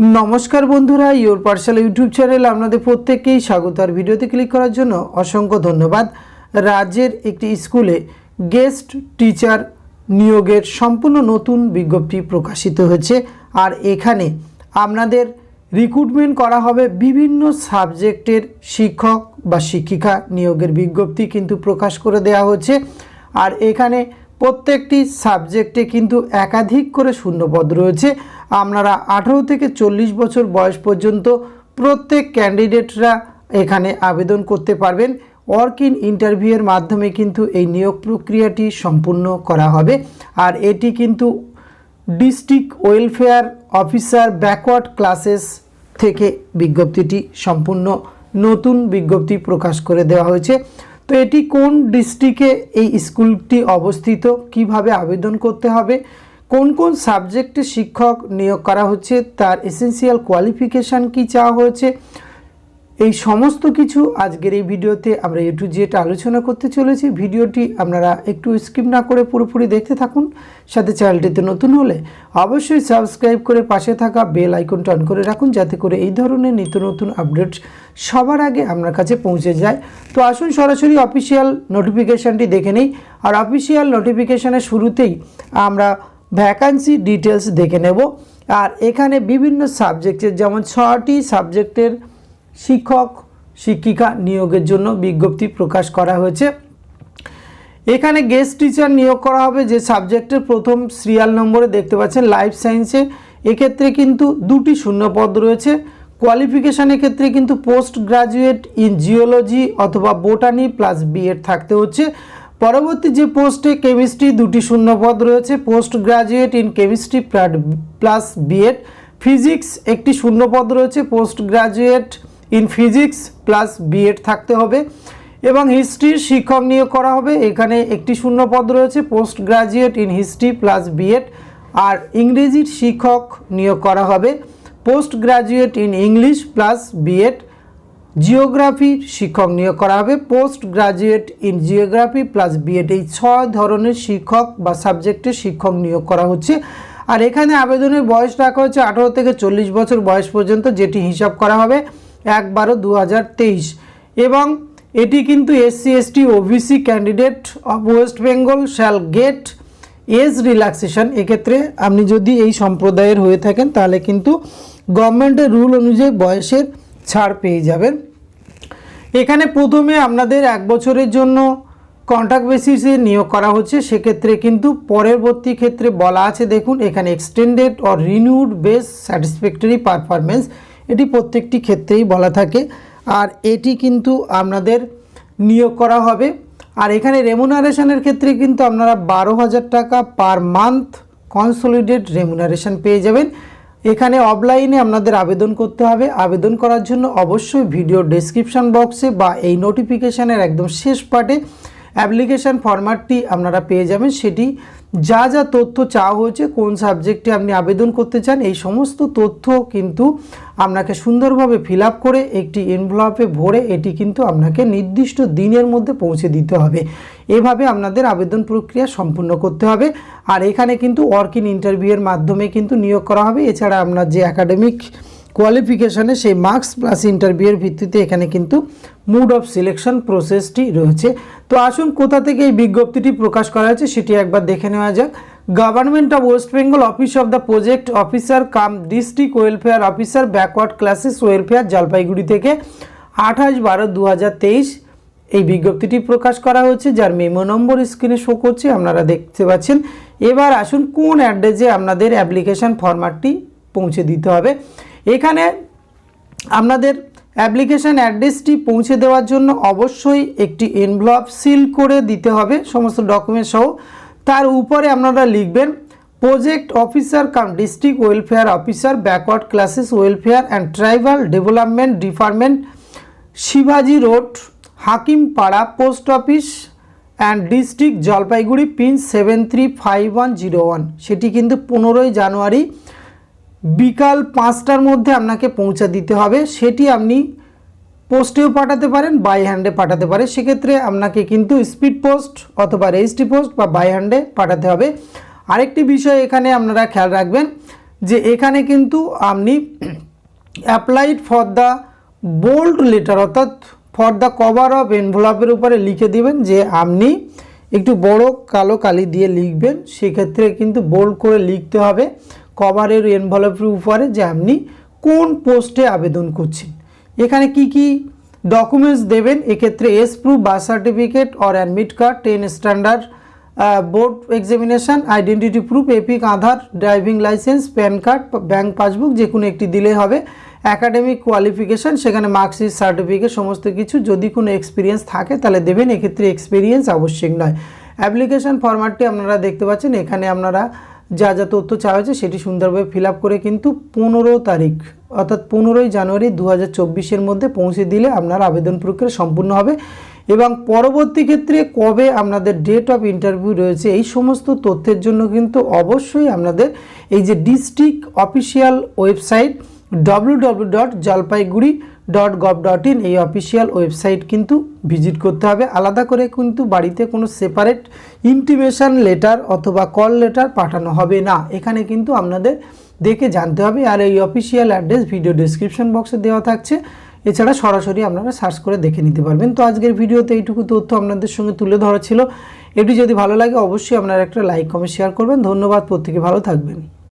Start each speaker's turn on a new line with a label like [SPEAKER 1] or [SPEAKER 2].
[SPEAKER 1] নমস্কার বন্ধুরা your পার্সাল YouTube channel আপনাদের প্রত্যেককেই স্বাগত। আর ভিডিওতে ক্লিক করার জন্য অসংখ্য ধন্যবাদ। রাজ্যের একটি স্কুলে গেস্ট টিচার নিয়োগের সম্পূর্ণ নতুন বিজ্ঞপ্তি প্রকাশিত হয়েছে। আর এখানে আপনাদের রিক্রুটমেন্ট করা হবে বিভিন্ন সাবজেক্টের শিক্ষক বা শিক্ষিকা নিয়োগের বিজ্ঞপ্তি কিন্তু প্রকাশ করে দেওয়া হচ্ছে আর এখানে প্রত্যেকটি সাবজেক্টে কিন্তু একাধিক করে শূন্যপদ রয়েছে। আপনারা আঠারো থেকে চল্লিশ বছর বয়স পর্যন্ত প্রত্যেক ক্যান্ডিডেটরা এখানে আবেদন করতে পারবেন। ওয়ার্ক ইন ইন্টারভিউয়ের মাধ্যমে কিন্তু এই নিয়োগ প্রক্রিয়াটি সম্পূর্ণ করা হবে। আর এটি কিন্তু district welfare officer backward classes থেকে বিজ্ঞপ্তিটি সম্পূর্ণ নতুন বিজ্ঞপ্তি প্রকাশ করে দেওয়া হয়েছে। তো এটি কোন ডিস্ট্রিক্টে এই স্কুলটি অবস্থিত? কীভাবে আবেদন করতে হবে? কোন কোন সাবজেক্টে শিক্ষক নিয়োগ করা হচ্ছে? তার এসেন্সিয়াল কোয়ালিফিকেশান কি চাওয়া হয়েছে? এই সমস্ত কিছু আজকের এই ভিডিওতে আমরা এ টু জেড আলোচনা করতে চলেছি। ভিডিওটি আপনারা একটু স্কিপ না করে পুরোপুরি দেখতে থাকুন। সাথে চ্যানেলটিতে নতুন হলে অবশ্যই সাবস্ক্রাইব করে পাশে থাকা বেল আইকনটা অন করে রাখুন যাতে করে এই ধরনের নিত্য নতুন আপডেট সবার আগে আপনার কাছে পৌঁছে যায়। তো আসুন সরাসরি অফিসিয়াল নোটিফিকেশানটি দেখে নিই। আর অফিসিয়াল নোটিফিকেশানের শুরুতেই আমরা ভ্যাকান্সি ডিটেলস দেখে নেব। আর এখানে বিভিন্ন সাবজেক্টের যেমন ছটি সাবজেক্টের শিক্ষক, শিক্ষিকা নিয়োগের জন্য বিজ্ঞপ্তি প্রকাশ করা হয়েছে। এখানে গেস্ট টিচার নিয়োগ করা হবে, যে সাবজেক্টের প্রথম সিরিয়াল নম্বরে দেখতে পাচ্ছেন লাইফ সায়েন্সে এক্ষেত্রে কিন্তু দুটি শূন্যপদ রয়েছে। কোয়ালিফিকেশানের ক্ষেত্রে কিন্তু পোস্ট গ্রাজুয়েট ইন জিওলজি অথবা বোটানি প্লাস বিএড থাকতে হচ্ছে। পরবর্তী যে পোস্টে কেমিস্ট্রি দুটি শূন্যপদ রয়েছে post graduate in chemistry plus BEd physics একটি শূন্যপদ রয়েছে post graduate in physics plus BEd থাকতে হবে এবং হিস্ট্রির শিক্ষক নিয়োগ করা হবে। এখানে একটি শূন্যপদ রয়েছে, post graduate in history plus BEd, আর ইংরেজির শিক্ষক নিয়োগ করা হবে। Post graduate in English plus BEd, জিওগ্রাফির শিক্ষক নিয়োগ করা হবে। Post graduate in geography plus BEd, এই ছয় ধরনের শিক্ষক বা সাবজেক্টের শিক্ষক নিয়োগ করা হচ্ছে। আর এখানে আবেদনের বয়স রাখা হচ্ছে আঠারো থেকে চল্লিশ বছর বয়স পর্যন্ত, যেটি হিসাব করা হবে। এক বারো দু এবং এটি কিন্তু SC, ST, OBC candidate of West Bengal shall get age relaxation এক্ষেত্রে আপনি যদি এই সম্প্রদায়ের হয়ে থাকেন, তাহলে কিন্তু গভর্নমেন্টের রুল অনুযায়ী বয়সের ছাড় পেয়ে যাবেন। এখানে প্রথমে আপনাদের এক বছরের জন্য কন্ট্রাক্ট বেসিসে নিয়োগ করা হচ্ছে। সেক্ষেত্রে কিন্তু পরবর্তী ক্ষেত্রে বলা আছে, দেখুন, এখানে extended or renewed base satisfactory performance এটি প্রত্যেকটি ক্ষেত্রেই বলা থাকে। আর এটি কিন্তু আপনাদের নিয়োগ করা হবে। আর এখানে রেমুনারেশনের ক্ষেত্রে কিন্তু আপনারা বারো হাজার টাকা পার মান্থ কনসোলিডেট রেমুনারেশন পেয়ে যাবেন। এখানে অফলাইনে আপনাদের আবেদন করতে হবে। আবেদন করার জন্য অবশ্যই ভিডিও ডেসক্রিপশান বক্সে বা এই নোটিফিকেশানের একদম শেষ পার্টে অ্যাপ্লিকেশান ফরম্যাটটি আপনারা পেয়ে যাবেন। সেটি যা যা তথ্য চাওয়া হয়েছে, কোন সাবজেক্টে আপনি আবেদন করতে চান, এই সমস্ত তথ্য কিন্তু আপনাকে সুন্দরভাবে ফিল করে একটি এনভেলপে ভরে এটি কিন্তু আপনাকে নির্দিষ্ট দিনের মধ্যে পৌঁছে দিতে হবে। এভাবে আপনাদের আবেদন প্রক্রিয়া সম্পূর্ণ করতে হবে। আর এখানে কিন্তু ওয়ার্ক ইন ইন্টারভিউয়ের মাধ্যমে কিন্তু নিয়োগ করা হবে। এছাড়া আপনার যে একাডেমিক কোয়ালিফিকেশানে সেই মার্কস প্লাস ইন্টারভিউয়ের ভিত্তিতে এখানে কিন্তু মুড অফ সিলেকশন প্রসেসটি রয়েছে। তো আসুন কোথা থেকে এই বিজ্ঞপ্তিটি প্রকাশ করা হয়েছে সেটি একবার দেখে নেওয়া যাক। Government of West Bengal office of the project officer cum district welfare officer backward classes welfare Jalpaiguri থেকে আঠাশ বারো দু এই বিজ্ঞপ্তিটি প্রকাশ করা হয়েছে। যার মেমো নম্বর স্ক্রিনে শো করছে, আপনারা দেখতে পাচ্ছেন। এবার আসুন কোন অ্যাড্রেসে আপনাদের অ্যাপ্লিকেশান ফরম্যাটটি পৌঁছে দিতে হবে। এখানে আপনাদের অ্যাপ্লিকেশান অ্যাড্রেসটি পৌঁছে দেওয়ার জন্য অবশ্যই একটি এনভলপ সিল করে দিতে হবে, সমস্ত ডকুমেন্ট সহ। তার উপরে আপনারা লিখবেন project officer cum district welfare officer backward classes welfare and tribal development department শিবাজি road Hakimpara post office and district Jalpaiguri pin seven three five one zero one সেটি কিন্তু পনেরোই জানুয়ারি বিকাল পাঁচটার মধ্যে আপনাকে পৌঁছে দিতে হবে। সেটি আপনি পোস্টেও পাঠাতে পারেন, বাই হ্যান্ডে পাঠাতে পারে সেক্ষেত্রে আপনাকে কিন্তু স্পিড পোস্ট অথবা রেজিস্ট্রি পোস্ট বা বাই হ্যান্ডে পাঠাতে হবে। আরেকটি বিষয় এখানে আপনারা খেয়াল রাখবেন যে এখানে কিন্তু আপনি applied for the bold letter অর্থাৎ ফর দ্য কভার অফ এনভেলপের উপরে লিখে দিবেন যে আপনি একটু বড় কালো কালি দিয়ে লিখবেন। সেক্ষেত্রে কিন্তু বোল্ড করে লিখতে হবে। কভারের এনভেলপের উপরে যে আপনি কোন পোস্টে আবেদন করছেন। এখানে কি কি ডকুমেন্টস দেবেন? এক্ষেত্রে as proof birth certificate or admit card ten standard board examination identity proof EPIC Aadhaar driving licence PAN card bank passbook যে কোনো একটি দিলেই হবে। অ্যাকাডেমিক কোয়ালিফিকেশান সেখানে মার্কশিট সার্টিফিকেট সমস্ত কিছু যদি কোনো এক্সপিরিয়েন্স থাকে তাহলে দেবেন। এক্ষেত্রে এক্সপিরিয়েন্স আবশ্যিক নয়। অ্যাপ্লিকেশান ফরম্যাটটি আপনারা দেখতে পাচ্ছেন। এখানে আপনারা যা যা তথ্য চাওয়া হয়েছে সেটি সুন্দরভাবে ফিল করে কিন্তু পনেরো তারিখ, অর্থাৎ পনেরোই জানুয়ারি দু হাজার মধ্যে পৌঁছে দিলে আপনার আবেদন প্রক্রিয়া সম্পূর্ণ হবে। এবং পরবর্তী ক্ষেত্রে কবে আপনাদের ডেট অফ ইন্টারভিউ রয়েছে, এই সমস্ত তথ্যের জন্য কিন্তু অবশ্যই আপনাদের এই যে district official website W dot Jalpaiguri dot gov dot in এই অফিসিয়াল ওয়েবসাইট কিন্তু ভিজিট করতে হবে। আলাদা করে কিন্তু বাড়িতে কোনো সেপারেট ইন্টিমেশন লেটার অথবা কল লেটার পাঠানো হবে না। এখানে কিন্তু আপনাদের দেখে জানতে হবে। আর এই অফিসিয়াল অ্যাড্রেস ভিডিও ডিসক্রিপশন বক্সে দেওয়া থাকছে। এছাড়া সরাসরি আপনারা সার্চ করে দেখে নিতে পারবেন। তো আজকের ভিডিওতে এইটুকু তথ্য আপনাদের সঙ্গে তুলে ধরা ছিল। এটি যদি ভালো লাগে, অবশ্যই আপনারা একটা লাইক কমেন্ট শেয়ার করবেন। ধন্যবাদ। প্রত্যেকে ভালো থাকবেন।